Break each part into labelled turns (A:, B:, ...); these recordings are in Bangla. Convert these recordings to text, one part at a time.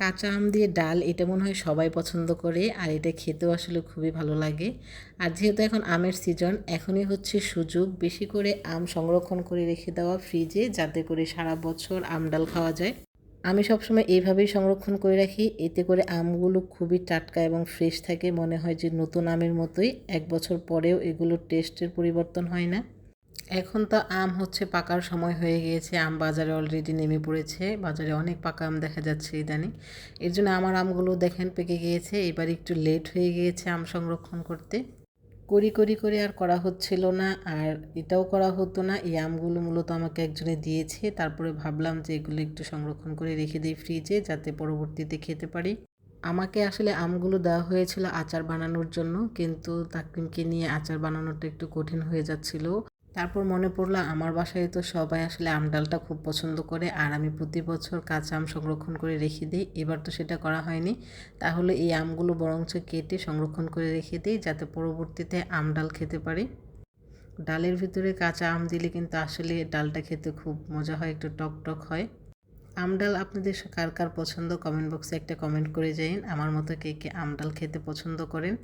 A: কাঁচা আম দিয়ে ডাল এটা মনে হয় সবাই পছন্দ করে, আর এটা খেতেও আসলে খুবই ভালো লাগে। আর যেহেতু এখন আমের সিজন এখনই হচ্ছে সুযোগ বেশি করে আম সংরক্ষণ করে রেখে দেওয়া ফ্রিজে যাতে করে সারা বছর আম ডাল খাওয়া যায়। আমি সবসময় এইভাবেই সংরক্ষণ করে রাখি, এতে করে আমগুলো খুবই টাটকা এবং ফ্রেশ থাকে। মনে হয় যে নতুন আমের মতোই এক বছর পরেও এগুলোর টেস্টের পরিবর্তন হয় না। এখন তো আম হচ্ছে পাকার সময় হয়ে গিয়েছে, আম বাজারে অলরেডি নেমে পড়েছে, বাজারে অনেক পাকা আম দেখা যাচ্ছে ইদানিং। এর জন্য আমার আমগুলো দেখেন পেকে গিয়েছে, এবার একটু লেট হয়ে গিয়েছে আম সংরক্ষণ করতে। করি করি করে আর করা হচ্ছিল না, আর এটাও করা হতো না, এই আমগুলো মূলত আমাকে একজনে দিয়েছে, তারপরে ভাবলাম যে এগুলো একটু সংরক্ষণ করে রেখে দিই ফ্রিজে যাতে পরবর্তীতে খেতে পারি। আমাকে আসলে আমগুলো দেওয়া হয়েছিল আচার বানানোর জন্য, কিন্তু তাকিমকে নিয়ে আচার বানানোটা একটু কঠিন হয়ে যাচ্ছিল। তারপর মনে পড়ল আমার বাসায় তো সবাই আসলে আম ডালটা খুব পছন্দ করে, আর আমি প্রতি বছর কাঁচা আম সংরক্ষণ করে রেখে দিই। এবার তো সেটা করা হয়নি। তাহলে এই আমগুলো বরঞ্চ কেটে সংরক্ষণ করে রেখে দিই যাতে পরবর্তীতে আম ডাল খেতে পারি। ডালের ভিতরে কাঁচা আম দিলে কিন্তু আসলে ডালটা খেতে খুব মজা হয়, একটু টক টক হয়। আম ডাল আপনাদের কার কার পছন্দ? কমেন্ট বক্সে একটা কমেন্ট করে যাইন। আমার মতো কে কে আম ডাল খেতে পছন্দ করেন?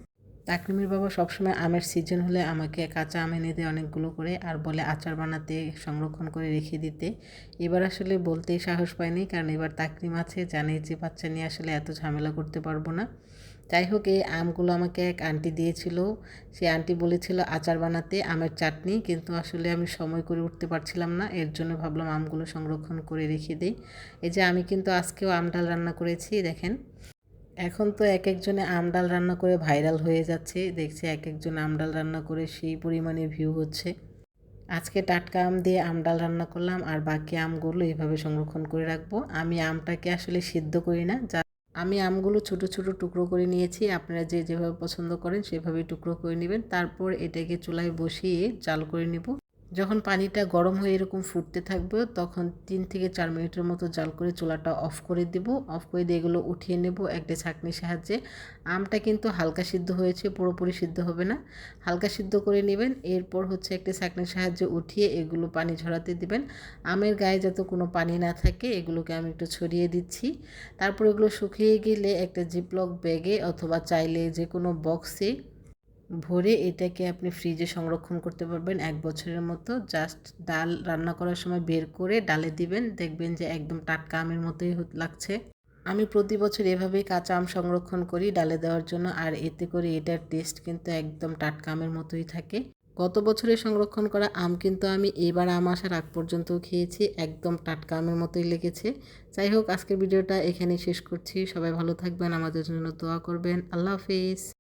A: তাকরিমের বাবা সবসময় আমের সিজন হলে আমাকে কাঁচা আম এনে দেয় অনেকগুলো করে আর বলে আচার বানাতে, সংরক্ষণ করে রেখে দিতে। এবার আসলে বলতেই সাহস পাইনি, কারণ এবার তাকরিম আছে, জানে যে বাচ্চা নিয়ে আসলে এত ঝামেলা করতে পারব না। যাই হোক, এই আমগুলো আমাকে এক আন্টি দিয়েছিল। সেই আন্টি বলেছিল আচার বানাতে আমের চাটনি, কিন্তু আসলে আমি সময় করে উঠতে পারছিলাম না। এর জন্য ভাবলাম আমগুলো সংরক্ষণ করে রেখে দিই। এই যে আমি কিন্তু আজকেও আম ডাল রান্না করেছি, দেখেন। এখন তো এক একজনে আমডাল রান্না করে ভাইরাল হয়ে যাচ্ছে। দেখছি এক একজন আমডাল রান্না করে সেই পরিমাণে ভিউ হচ্ছে। আজকে টাটকা আম দিয়ে আমডাল রান্না করলাম, আর বাকি আমগুলো এইভাবে সংরক্ষণ করে রাখব। আমি আমটাকে আসলে সিদ্ধ করি না, যা আমি আমগুলো ছোট ছোট টুকরো করে নিয়েছি। আপনারা যে যেভাবে পছন্দ করেন সেভাবে টুকরো করে নেবেন। তারপর এটাকে চুলায় বসিয়ে চাল করে নিব। যখন পানিটা গরম হয়ে এরকম ফুটতে থাকবে, তখন তিন থেকে চার মিনিটের মতো জাল করে চুলাটা অফ করে দেব। অফ করে দিয়ে এগুলো উঠিয়ে নেব একটা ছাঁকনির সাহায্যে। আমটা কিন্তু হালকা সিদ্ধ হয়েছে, পুরোপুরি সিদ্ধ হবে না। হালকা সিদ্ধ করে নেবেন, এরপর হচ্ছে একটা ছাঁকনির সাহায্যে উঠিয়ে এগুলো পানি ঝরাতে দিবেন। আমের গায়ে যাতে কোনো পানি না থাকে, এগুলোকে আমি একটু ছড়িয়ে দিচ্ছি। তারপর এগুলো শুকিয়ে গেলে একটা জিপলক ব্যাগে অথবা চাইলে যে কোনো বক্সে ভরে এটাকে আপনি ফ্রিজে সংরক্ষণ করতে পারবেন এক বছরের মতো। জাস্ট ডাল রান্না করার সময় বের করে ডালে দিবেন। দেখবেন যে একদম টাটকা আমের মতোই লাগছে। আমি প্রতি বছর এভাবেই কাঁচা আম সংরক্ষণ করি ডালে দেওয়ার জন্য। আর এতে করে এটার টেস্ট কিন্তু একদম টাটকা আমের মতোই থাকে। গত বছরে সংরক্ষণ করা আম কিন্তু আমি এবার আম আসার আগ পর্যন্তও খেয়েছি। একদম টাটকা আমের মতোই লেগেছে। যাই হোক, আজকের ভিডিওটা এখানেই শেষ করছি। সবাই ভালো থাকবেন, আমাদের জন্য দোয়া করবেন। আল্লাহ হাফিজ।